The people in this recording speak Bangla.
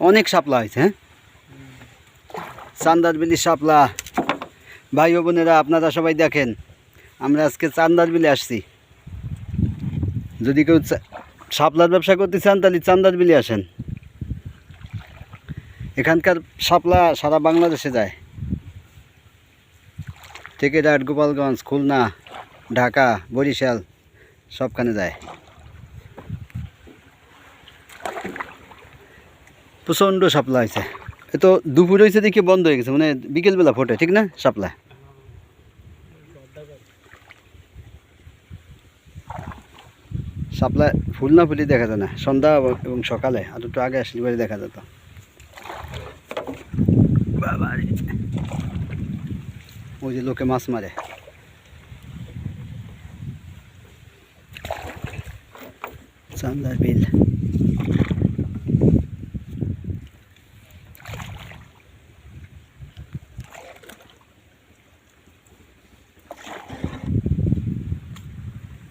অনেক শাপলা হয়েছে হ্যাঁ? চান্দার বিলি শাপলা। ভাই বোনেরা, আপনারা সবাই দেখেন, আমরা আজকে চান্দার বিলে আসছি। যদি কেউ শাপলার ব্যবসা করতে চান, তাহলে চান্দার বিলে আসেন। এখানকার শাপলা সারা বাংলাদেশে যায়। টেকেরহাট গোপালগঞ্জ খুলনা, ঢাকা, বরিশাল, সবখানে যায়। প্রচণ্ড শাপলা হয়েছে। এ তো দুপুর হয়েছে দেখি বন্ধ হয়ে গেছে মানে বিকেলবেলা ফোটে ঠিক না? শাপলা। শাপলা ফুল না ফুলি দেখা যায় না। সন্ধ্যা এবং সকালে, আর একটু আগে আসলে পরে দেখা যেত। ওই যে লোকে মাছ মারে। চান্দার বিল।